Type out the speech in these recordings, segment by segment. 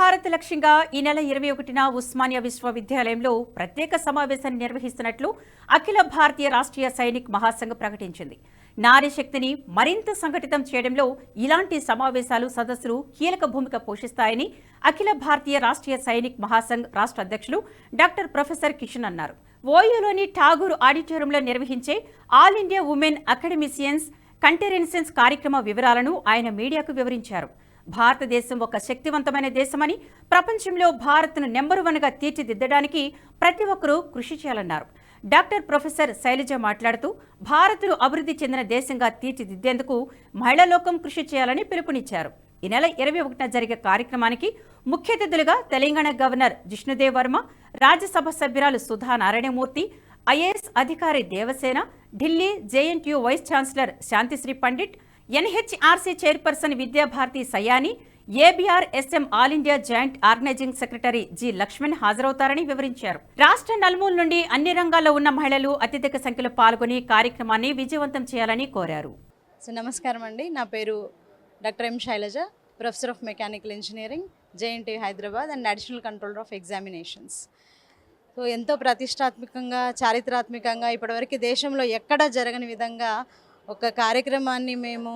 భారత్ లక్ష్యంగా ఈ నెల ఇరవై ఒకటిన ఉస్మానియా విశ్వవిద్యాలయంలో ప్రత్యేక సమావేశాన్ని నిర్వహిస్తున్నట్లు అఖిల భారతీయ రాష్ట్రీయ సైనిక్ మహాసంఘ్ ప్రకటించింది. నారీ శక్తిని మరింత సంఘటితం చేయడంలో ఇలాంటి సమావేశాలు సదస్సులు కీలక భూమిక పోషిస్తాయని అఖిల భారతీయ రాష్ట్రీయ సైనిక్ మహాసంఘ్ రాష్ట్ర అధ్యక్షులు డాక్టర్ ప్రొఫెసర్ కిషన్ అన్నారు. ఓయూలోని ఠాగూర్ ఆడిటోరియంలో నిర్వహించే all India women academicians conferences కార్యక్రమ వివరాలను ఆయన మీడియాకు వివరించారు. భారతదేశం ఒక శక్తివంతమైన దేశమని ప్రపంచంలో భారత్ను నెంబర్ వన్గా తీర్చిదిద్దడానికి ప్రతి ఒక్కరూ కృషి చేయాలన్నారు. డాక్టర్ ప్రొఫెసర్ శైలజ మాట్లాడుతూ భారత్ను అభివృద్ధి చెందిన దేశంగా తీర్చిదిద్దేందుకు మహిళా లోకం కృషి చేయాలని పిలుపునిచ్చారు. ఈ నెల ఇరవై ఒకటిన జరిగే కార్యక్రమానికి ముఖ్య అతిథులుగా తెలంగాణ గవర్నర్ జిష్ణుదేవ్ వర్మ రాజ్యసభ సభ్యురాలు సుధా నారాయణమూర్తి ఐఏఎస్ అధికారి Devasena Delhi JNTU vice chancellor Santishree Pandit NHRC chairperson Vidyabharati Sayani ABR SM all India joint organising secretary G Laxman హాజరవుతారని వివరించారు. రాష్ట్ర నలుమూల నుండి అన్ని రంగాల్లో ఉన్న మహిళలు అత్యధిక సంఖ్యలో పాల్గొని కార్యక్రమాన్ని విజయవంతం చేయాలని కోరారు. సో నమస్కారం అండి. నా పేరు doctor M Sailaja professor of mechanical engineering JNT Hyderabad and additional controller of examinations. So ఎంతో ప్రతిష్టాత్మకంగా చారిత్రాత్మకంగా ఇప్పటివరకు దేశంలో ఎక్కడ జరగని విధంగా ఒక కార్యక్రమాన్ని మేము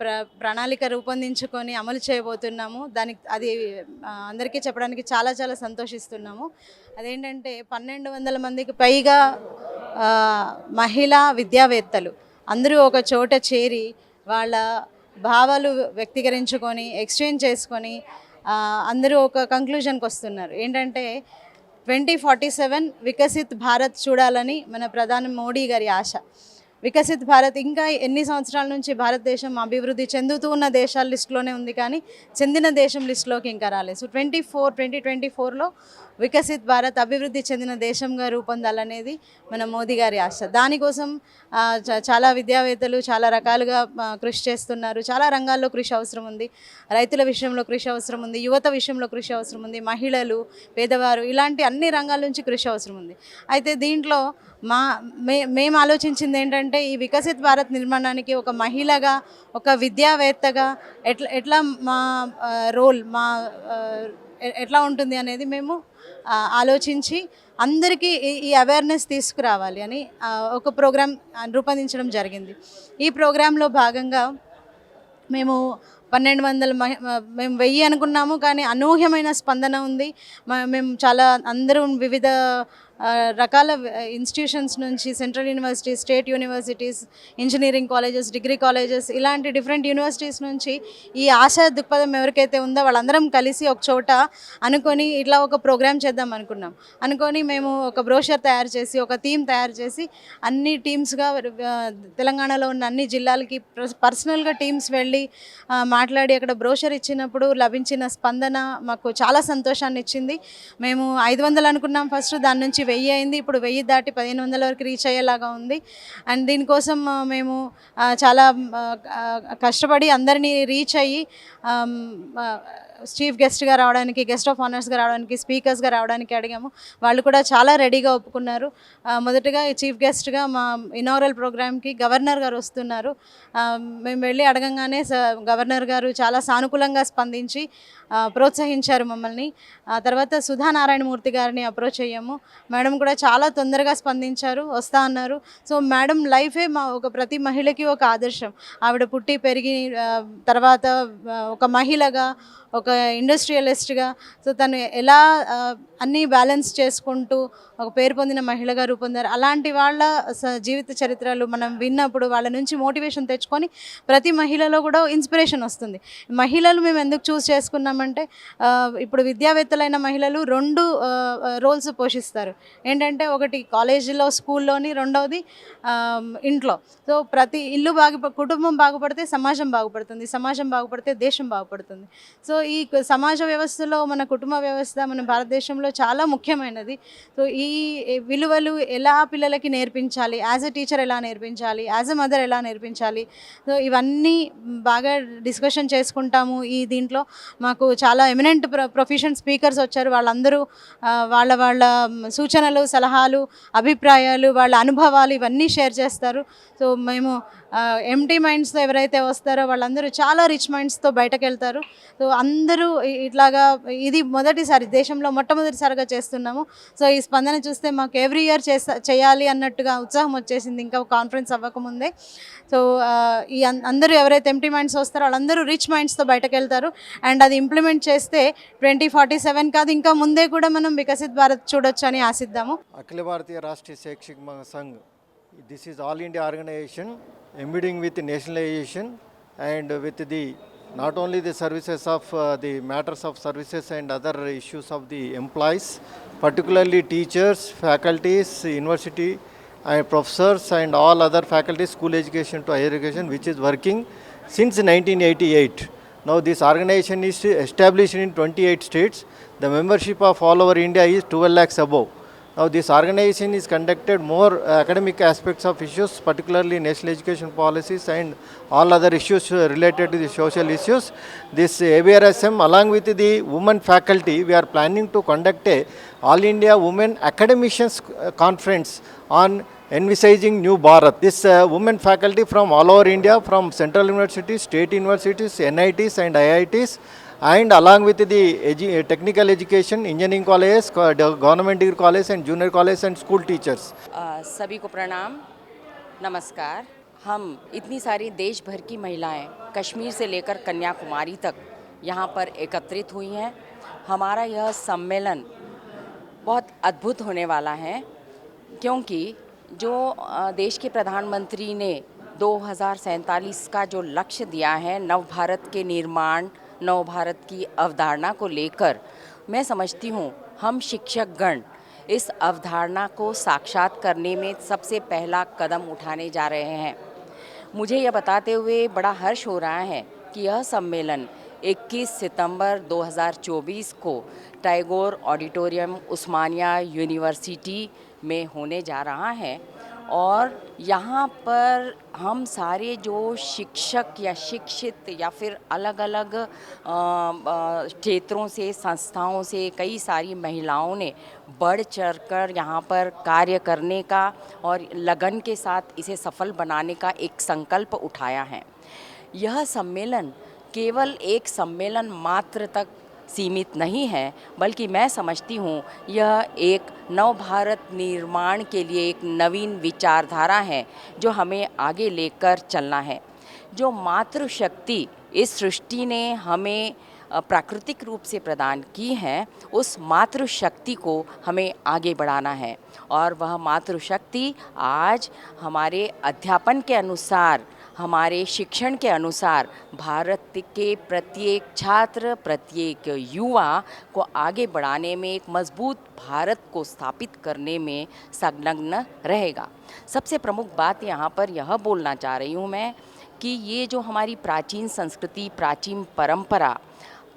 ప్ర ప్రణాళిక రూపొందించుకొని అమలు చేయబోతున్నాము. దానికి అది అందరికీ చెప్పడానికి చాలా చాలా సంతోషిస్తున్నాము. అదేంటంటే పన్నెండు వందల మందికి పైగా మహిళా విద్యావేత్తలు అందరూ ఒక చోట చేరి వాళ్ళ భావాలు వ్యక్తీకరించుకొని ఎక్స్చేంజ్ చేసుకొని అందరూ ఒక కంక్లూజన్కి వస్తున్నారు. ఏంటంటే twenty forty seven Viksit Bharat చూడాలని మన ప్రధాని మోడీ గారి ఆశ. వికసిత్ భారత్ ఇంకా ఎన్ని సంవత్సరాల నుంచి భారతదేశం అభివృద్ధి చెందుతూ ఉన్న దేశాల లిస్టులోనే ఉంది కానీ చెందిన దేశం లిస్టులోకి ఇంకా రాలేదు. So twenty four twenty twenty ఫోర్లో వికసిత్ భారత్ అభివృద్ధి చెందిన దేశంగా రూపొందాలనేది మన మోదీ గారి ఆశ. దానికోసం చాలా విద్యావేత్తలు చాలా రకాలుగా కృషి చేస్తున్నారు. చాలా రంగాల్లో కృషి అవసరం ఉంది. రైతుల విషయంలో కృషి అవసరం ఉంది. యువత విషయంలో కృషి అవసరం ఉంది. మహిళలు పేదవారు ఇలాంటి అన్ని రంగాల నుంచి కృషి అవసరం ఉంది. అయితే దీంట్లో మా మే మేము ఆలోచించింది ఏంటంటే ఈ వికసిత్ భారత్ నిర్మాణానికి ఒక మహిళగా ఒక విద్యావేత్తగా ఎట్లా ఎట్లా మా రోల్ మా ఎట్లా ఉంటుంది అనేది మేము ఆలోచించి అందరికీ ఈ- ఈ అవేర్నెస్ తీసుకురావాలి అని ఒక ప్రోగ్రాం రూపొందించడం జరిగింది. ఈ ప్రోగ్రాంలో భాగంగా మేము పన్నెండు వందల మహి మ- మేము వెయ్యి అనుకున్నాము కానీ అనూహ్యమైన స్పందన ఉంది. మ- మేము చాలా అందరూ వివిధ రకాల ఇన్స్టిట్యూషన్స్ నుంచి central university state universities engineering colleges degree colleges ఇలాంటి డిఫరెంట్ యూనివర్సిటీస్ నుంచి ఈ ఆశా దృక్పథం ఎవరికైతే ఉందో వాళ్ళందరం కలిసి ఒక చోట అనుకొని ఇట్లా ఒక ప్రోగ్రామ్ చేద్దాం అనుకున్నాం. అనుకొని మేము ఒక బ్రోషర్ తయారు చేసి ఒక థీమ్ తయారు చేసి అన్ని టీమ్స్గా తెలంగాణలో ఉన్న అన్ని జిల్లాలకి పర్సనల్గా టీమ్స్ వెళ్ళి మా మాట్లాడి అక్కడ బ్రోషర్ ఇచ్చినప్పుడు లభించిన స్పందన మాకు చాలా సంతోషాన్ని ఇచ్చింది. మేము ఐదు వందలు అనుకున్నాం ఫస్ట్ దాని నుంచి వెయ్యి అయింది. ఇప్పుడు వెయ్యి దాటి పదిహేను వందల వరకు రీచ్ అయ్యేలాగా ఉంది. అండ్ దీనికోసం మేము చాలా కష్టపడి అందరినీ రీచ్ అయ్యి చీఫ్ గెస్ట్గా రావడానికి గెస్ట్ ఆఫ్ ఆనర్స్గా రావడానికి స్పీకర్స్గా రావడానికి అడిగాము. వాళ్ళు కూడా చాలా రెడీగా ఒప్పుకున్నారు. మొదటగా చీఫ్ గెస్ట్గా మా ఇనాగరల్ ప్రోగ్రామ్కి గవర్నర్ గారు వస్తున్నారు. మేము వెళ్ళి అడగంగానే స- గవర్నర్ గారు చాలా సానుకూలంగా స్పందించి ప్రోత్సహించారు మమ్మల్ని. తర్వాత సుధా నారాయణమూర్తి గారిని అప్రోచ్ అయ్యాము. మేడం కూడా చాలా తొందరగా స్పందించారు వస్తా అన్నారు. సో మేడం లైఫే మా ఒక ప్రతి మహిళకి ఒక ఆదర్శం. ఆవిడ పుట్టి పెరిగి తర్వాత ఒక మహిళగా ఒక ఇండస్ట్రియలిస్ట్గా సో తను ఎలా అన్నీ బ్యాలెన్స్ చేసుకుంటూ ఒక పేరు పొందిన మహిళగా రూపొందారు. అలాంటి వాళ్ళ స- జీవిత చరిత్రలు మనం విన్నప్పుడు వాళ్ళ నుంచి మోటివేషన్ తెచ్చుకొని ప్రతి మహిళలో కూడా ఇన్స్పిరేషన్ వస్తుంది. మహిళలు మేము ఎందుకు చూస్ చేసుకున్నామంటే ఇప్పుడు విద్యావేత్తలైన మహిళలు రెండు రోల్స్ పోషిస్తారు. ఏంటంటే ఒకటి కాలేజీలో స్కూల్లోని రెండవది ఇంట్లో. సో ప్రతి ఇల్లు బాగు కుటుంబం బాగుపడితే సమాజం బాగుపడుతుంది సమాజం బాగుపడితే దేశం బాగుపడుతుంది. సో ఈ సమాజ వ్యవస్థలో మన కుటుంబ వ్యవస్థ మన భారతదేశంలో చాలా ముఖ్యమైనది. సో ఈ విలువలు ఎలా పిల్లలకి నేర్పించాలి? యాజ్ ఎ టీచర్ ఎలా నేర్పించాలి? యాజ్ ఎ మదర్ ఎలా నేర్పించాలి? సో ఇవన్నీ బాగా డిస్కషన్ చేసుకుంటాము. ఈ దీంట్లో మాకు చాలా ఎమినెంట్ ప్రొ ప్రొఫెషన్ స్పీకర్స్ వచ్చారు. వాళ్ళందరూ వాళ్ళ వాళ్ళ సూచనలు సలహాలు అభిప్రాయాలు వాళ్ళ అనుభవాలు ఇవన్నీ షేర్ చేస్తారు. సో మేము ఎంటీ మైండ్స్తో ఎవరైతే వస్తారో వాళ్ళందరూ చాలా రిచ్ మైండ్స్తో బయటకు వెళ్తారు సో అందరూ ఇట్లాగా ఇది మొదటిసారి దేశంలో మొట్టమొదటిసారిగా చేస్తున్నాము. సో ఈ స్పందన చూస్తే మాకు ఎవ్రీ ఇయర్ చేస్తా చేయాలి అన్నట్టుగా ఉత్సాహం వచ్చేసింది. ఇంకా కాన్ఫరెన్స్ అవ్వకముందే. సో ఈ అందరూ ఎవరైతే ఎంటీ మైండ్స్ వస్తారో వాళ్ళందరూ రిచ్ మైండ్స్తో బయటకు వెళ్తారు అండ్ అది ఇంప్లిమెంట్ చేస్తే ట్వంటీ ఫార్టీ సెవెన్ కాదు ఇంకా ముందే కూడా మనం వికసిత్ భారత్ చూడొచ్చు అని ఆశిద్దాము. అఖిల భారతీయ Rashtriya శైక్షిక Sangh This is all India organization embedding with nationalization and with the not only the services of uh, the matters of services and other issues of the employees, particularly teachers, faculties, university and professors and all other faculty, school education to higher education which is working since 1988. Now this organization is established in 28 states. The membership of all over India is 12 lakhs above. Now this organization is conducted more academic aspects of issues, particularly national education policies and all other issues uh, related to the social issues. This ABRSM along with the women faculty, we are planning to conduct a All India Women Academicians uh, Conference on envisaging New Bharat. This uh, women faculty from all over India, from central universities, state universities, NITs and IITs, and along with the edu- technical education, engineering colleges, government degree colleges and junior colleges and school teachers. अ, सभी को प्रणाम नमस्कार हम इतनी सारी देश भर की महिलाएँ कश्मीर से लेकर कन्याकुमारी तक यहाँ पर एकत्रित हुई हैं हमारा यह सम्मेलन बहुत अद्भुत होने वाला है क्योंकि जो देश के प्रधानमंत्री ने दो का जो लक्ष्य दिया है नव भारत के निर्माण नव भारत की अवधारणा को लेकर मैं समझती हूँ, हम शिक्षकगण इस अवधारणा को साक्षात करने में सबसे पहला कदम उठाने जा रहे हैं। मुझे यह बताते हुए बड़ा हर्ष हो रहा है कि यह सम्मेलन 21 सितंबर 2024 को टैगोर ऑडिटोरियम उस्मानिया यूनिवर्सिटी में होने जा रहा है और यहाँ पर हम सारे जो शिक्षक या शिक्षित या फिर अलग अलग क्षेत्रों से, संस्थाओं से, कई सारी महिलाओं ने बढ़ चढ़ कर यहाँ पर कार्य करने का और लगन के साथ इसे सफल बनाने का एक संकल्प उठाया है। यह सम्मेलन केवल एक सम्मेलन मात्र तक सीमित नहीं है, बल्कि मैं समझती हूँ यह एक नव भारत निर्माण के लिए एक नवीन विचारधारा है, जो हमें आगे लेकर चलना है। जो मातृशक्ति इस सृष्टि ने हमें प्राकृतिक रूप से प्रदान की है, उस मातृशक्ति को हमें आगे बढ़ाना है। और वह मातृशक्ति आज हमारे अध्यापन के अनुसार हमारे शिक्षण के अनुसार भारत के प्रत्येक छात्र, प्रत्येक युवा को आगे बढ़ाने में एक मज़बूत भारत को स्थापित करने में संलग्न रहेगा। सबसे प्रमुख बात यहाँ पर यह बोलना चाह रही हूँ मैं कि ये जो हमारी प्राचीन संस्कृति, प्राचीन परंपरा,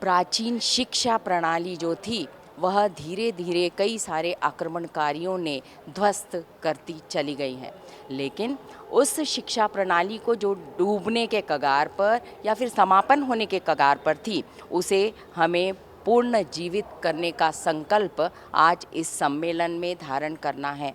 प्राचीन शिक्षा प्रणाली जो थी वह धीरे धीरे कई सारे आक्रमणकारियों ने ध्वस्त करती चली गई हैं। लेकिन उस शिक्षा प्रणाली को जो डूबने के कगार पर या फिर समापन होने के कगार पर थी, उसे हमें पूर्ण जीवित करने का संकल्प आज इस सम्मेलन में धारण करना है।